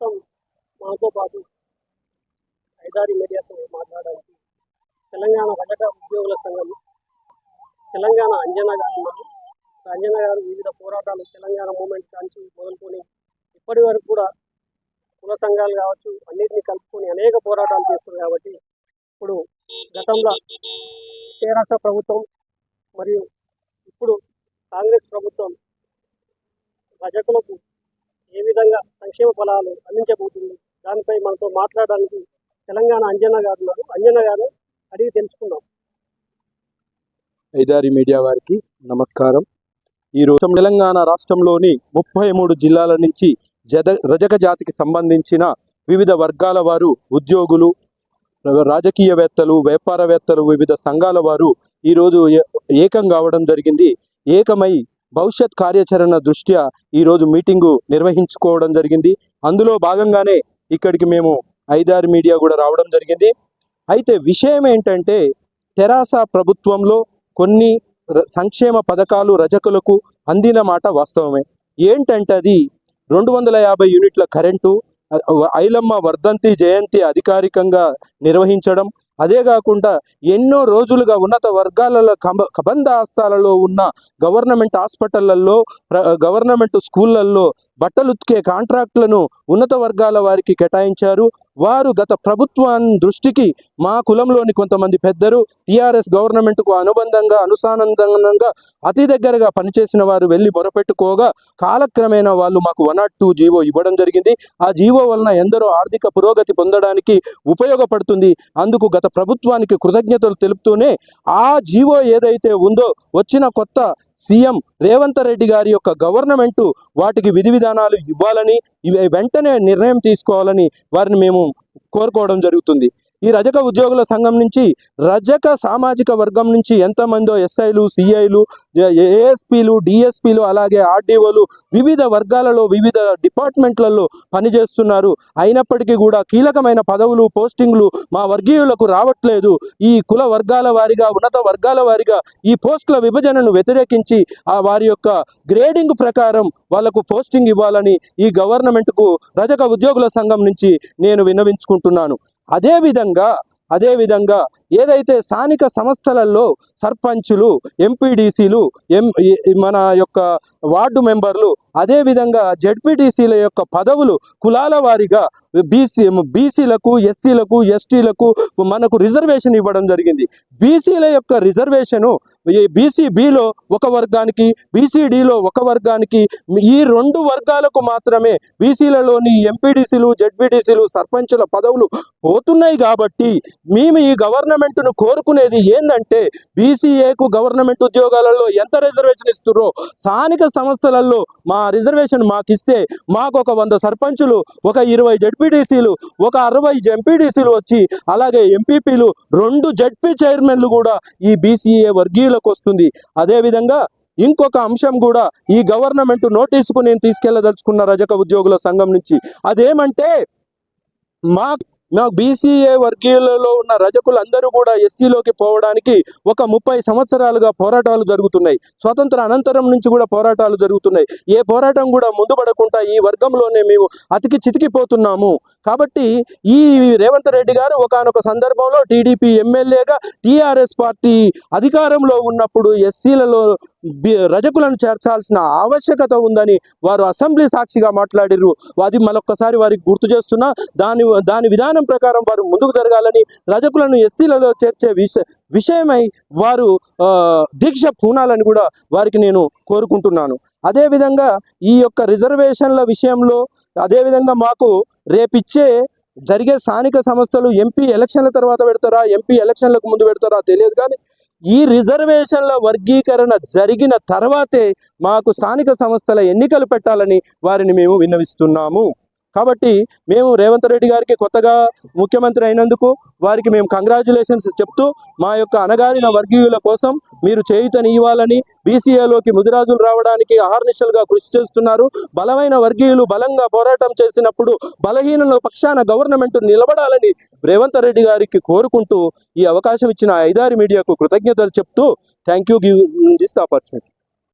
మొత్తం మాతో పాటు ఐదారి మీడియాతో మాట్లాడడానికి తెలంగాణ రజక ఉద్యోగుల సంఘం తెలంగాణ అంజనా గారు ఉన్నారు. అంజనా గారు వివిధ పోరాటాలు తెలంగాణ మూమెంట్ కాంచి మొదలుకొని ఇప్పటి వరకు కూడా కుల సంఘాలు కావచ్చు అన్నిటిని కలుపుకొని అనేక పోరాటాలు చేస్తున్నారు కాబట్టి ఇప్పుడు గతంలో తెరాస ప్రభుత్వం మరియు ఇప్పుడు కాంగ్రెస్ ప్రభుత్వం రజకులకు ఏ విధంగా సంక్షేమ ఫలాలు అందించబోతుంది? దానిపై మనతో మాట్లాడడానికి తెలంగాణ అంజన గారు ఉన్నారు. అంజనా గారు అడిగి తెలుసుకుందాం. ఐదారి మీడియా వారికి నమస్కారం. ఈ రోజు తెలంగాణ రాష్ట్రంలోని ముప్పై మూడు జిల్లాల నుంచి జద రజక జాతికి సంబంధించిన వివిధ వర్గాల వారు ఉద్యోగులు రాజకీయవేత్తలు వ్యాపారవేత్తలు వివిధ సంఘాల వారు ఈరోజు ఏ- ఏకం కావడం జరిగింది. ఏకమై భవిష్యత్ కార్యాచరణ దృష్ట్యా ఈరోజు మీటింగు నిర్వహించుకోవడం జరిగింది. అందులో భాగంగానే ఇక్కడికి మేము ఐదారు మీడియా కూడా రావడం జరిగింది. అయితే విషయం ఏంటంటే తెరాస ప్రభుత్వంలో కొన్ని ర- సంక్షేమ పథకాలు రజకులకు అందిన మాట వాస్తవమే. ఏంటంటే అది రెండు వందల యాభై యూనిట్ల కరెంటు ఐలమ్మ వర్ధంతి జయంతి అధికారికంగా నిర్వహించడం అదే కాకుండా ఎన్నో రోజులుగా ఉన్నత వర్గాలలో కబ కబంధ ఆస్థాలలో ఉన్న గవర్నమెంట్ హాస్పిటళ్ళలో గవర్నమెంట్ స్కూళ్ళల్లో బట్టలు ఉతికే కాంట్రాక్టులను ఉన్నత వర్గాల వారికి కేటాయించారు. వారు గత ప్రభుత్వాన్ని దృష్టికి మా కులంలోని కొంతమంది పెద్దలు టీఆర్ఎస్ గవర్నమెంట్కు అనుబంధంగా అనుసానందంగా అతి దగ్గరగా పనిచేసిన వారు వెళ్ళి మొరపెట్టుకోగా కాలక్రమేణా వాళ్ళు మాకు వన్ నాట్ టూ జీవో ఇవ్వడం జరిగింది. ఆ జీవో వలన ఎందరో ఆర్థిక పురోగతి పొందడానికి ఉపయోగపడుతుంది. అందుకు గత ప్రభుత్వానికి కృతజ్ఞతలు తెలుపుతూనే ఆ జీవో ఏదైతే ఉందో వచ్చిన కొత్త సీఎం రేవంత్ రెడ్డి గారి యొక్క గవర్నమెంటు వాటికి విధి విధానాలు ఇవ్వాలని వెంటనే నిర్ణయం తీసుకోవాలని వారిని మేము కోరుకోవడం జరుగుతుంది. ఈ రజక ఉద్యోగుల సంఘం నుంచి రజక సామాజిక వర్గం నుంచి ఎంతమందో ఎస్ఐలు సిఐలు ఏఎస్పీలు డిఎస్పీలు అలాగే ఆర్డీఓలు వివిధ వర్గాలలో వివిధ డిపార్ట్మెంట్లలో పనిచేస్తున్నారు. అయినప్పటికీ కూడా కీలకమైన పదవులు పోస్టింగ్లు మా వర్గీయులకు రావట్లేదు. ఈ కుల వర్గాల వారిగా ఉన్నత వర్గాల వారిగా ఈ పోస్టుల విభజనను వ్యతిరేకించి ఆ వారి యొక్క గ్రేడింగ్ ప్రకారం వాళ్ళకు పోస్టింగ్ ఇవ్వాలని ఈ గవర్నమెంట్కు రజక ఉద్యోగుల సంఘం నుంచి నేను విన్నవించుకుంటున్నాను. అదేవిధంగా అదేవిధంగా ఏదైతే స్థానిక సంస్థలలో సర్పంచులు ఎంపీడీసీలు ఎం మన యొక్క వార్డు మెంబర్లు అదేవిధంగా జడ్పీటీసీల యొక్క పదవులు కులాల వారీగా బీసీ బీసీలకు ఎస్సీలకు ఎస్టీలకు మనకు రిజర్వేషన్ ఇవ్వడం జరిగింది. బీసీల యొక్క రిజర్వేషను ఈ బీసీ బిలో ఒక వర్గానికి బీసీడీలో ఒక వర్గానికి ఈ రెండు వర్గాలకు మాత్రమే బీసీలలోని ఎంపీడీసీలు జడ్పీటీసీలు సర్పంచుల పదవులు పోతున్నాయి కాబట్టి మేము ఈ గవర్నమెంట్ను కోరుకునేది ఏంటంటే బీసీఏకు గవర్నమెంట్ ఉద్యోగాలలో ఎంత రిజర్వేషన్ ఇస్తురో స్థానిక సంస్థలలో మా రిజర్వేషన్ మాకు ఇస్తే మాకు ఒక వంద సర్పంచులు ఒక ఇరవై జడ్పీటీసీలు ఒక అరవై ఎంపీటీసీలు వచ్చి అలాగే ఎంపీపీలు రెండు జడ్పీ చైర్మన్లు కూడా ఈ బీసీఏ వర్గీయులకు వస్తుంది. అదేవిధంగా ఇంకొక అంశం కూడా ఈ గవర్నమెంట్ నోటీసుకు నేను తీసుకెళ్ళదలుచుకున్న రజక ఉద్యోగుల సంఘం నుంచి. అదేమంటే మా మా బీసీఏ వర్గీయులలో ఉన్న రజకులందరూ కూడా ఎస్సీలోకి పోవడానికి ఒక ముప్పై సంవత్సరాలుగా పోరాటాలు జరుగుతున్నాయి. స్వతంత్ర అనంతరం నుంచి కూడా పోరాటాలు జరుగుతున్నాయి. ఏ పోరాటం కూడా ముందు పడకుండా ఈ వర్గంలోనే మేము అతికి చితికిపోతున్నాము. కాబట్టి ఈ రేవంత్ రెడ్డి గారు ఒకానొక సందర్భంలో టీడీపీ ఎమ్మెల్యేగా టీఆర్ఎస్ పార్టీ అధికారంలో ఉన్నప్పుడు ఎస్సీలలో రజకులను చేర్చాల్సిన ఆవశ్యకత ఉందని వారు అసెంబ్లీ సాక్షిగా మాట్లాడిర్రు. అది మరొక్కసారి వారికి గుర్తు చేస్తున్నా దాని దాని విధానం ప్రకారం వారు ముందుకు జరగాలని రజకులను ఎస్సీలలో చేర్చే విష విషయమై వారు దీక్ష పూనాలని కూడా వారికి నేను కోరుకుంటున్నాను. అదేవిధంగా ఈ యొక్క రిజర్వేషన్ల విషయంలో అదేవిధంగా మాకు రేపిచ్చే జరిగే స్థానిక సంస్థలు ఎంపీ ఎలక్షన్ల తర్వాత పెడతారా ఎంపీ ఎలక్షన్లకు ముందు పెడతారా తెలియదు కానీ ఈ రిజర్వేషన్ల వర్గీకరణ జరిగిన తర్వాతే మాకు స్థానిక సంస్థల ఎన్నికలు పెట్టాలని వారిని మేము విన్నవిస్తున్నాము. కాబట్టి మేము రేవంత్ రెడ్డి గారికి కొత్తగా ముఖ్యమంత్రి అయినందుకు వారికి మేము కంగ్రాచులేషన్స్ చెప్తూ మా యొక్క అణగారిన వర్గీయుల కోసం మీరు చేయుతనివ్వాలని బీసీఏలోకి ముదిరాజులు రావడానికి అహర్నిశలుగా కృషి చేస్తున్నారు. బలమైన వర్గీయులు బలంగా పోరాటం చేసినప్పుడు బలహీనుల పక్షాన గవర్నమెంట్ నిలబడాలని రేవంత్ రెడ్డి గారికి కోరుకుంటూ ఈ అవకాశం ఇచ్చిన ఐదారి మీడియాకు కృతజ్ఞతలు చెప్తూ thank you give this opportunity